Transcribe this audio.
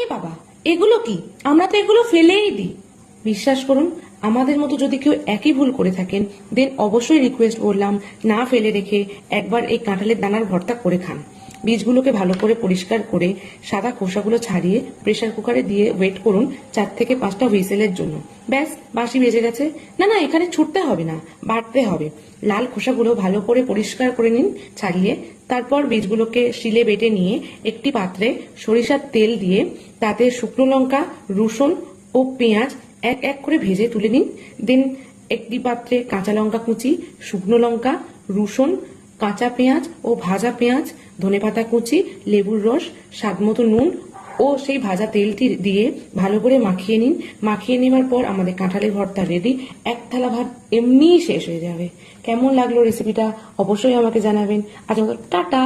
এ বাবা, এগুলো কি? আমরা তো এগুলো ফেলেই দিই। বিশ্বাস করুন, আমাদের মতো যদি কেউ একই ভুল করে থাকেন দেন অবশ্যই রিকোয়েস্ট করলাম না ফেলে রেখে একবার এই কাঁঠালের দানার ভর্তা করে খান। বীজগুলোকে ভালো করে পরিষ্কার করে সাদা খোসাগুলো ছাড়িয়ে প্রেসার কুকারে দিয়ে ওয়েট করুন চার থেকে পাঁচটা হুইসেলের জন্য। ব্যাস বাসি বেজে গেছে। না না, এখানে ছুটতে হবে না বাটতে হবে। লাল খোসাগুলো ভালো করে পরিষ্কার করে নিন, ছাড়িয়ে তারপর বীজগুলোকে শিলে বেটে নিয়ে একটি পাত্রে সরিষার তেল দিয়ে তাতে শুকনো লঙ্কা, রসুন ও পেঁয়াজ এক এক করে ভেজে তুলে নিন। দেন একটি পাত্রে কাঁচা লঙ্কা কুচি, শুকনো লঙ্কা, রসুন কাঁচা পেঁয়াজ ও ভাজা পেঁয়াজ, ধনেপাতা কুচি, লেবুর রস, স্বাদমতো নুন ও সেই ভাজা তেলটি দিয়ে ভালো করে মাখিয়ে নিন। মাখিয়ে নেওয়ার পর আমাদের কাঁঠালের ভর্তা রেডি এক থালা ভাত এমনিই শেষ হয়ে যাবে। কেমন লাগল রেসিপিটা অবশ্যই আমাকে জানাবেন। আজ টাটা!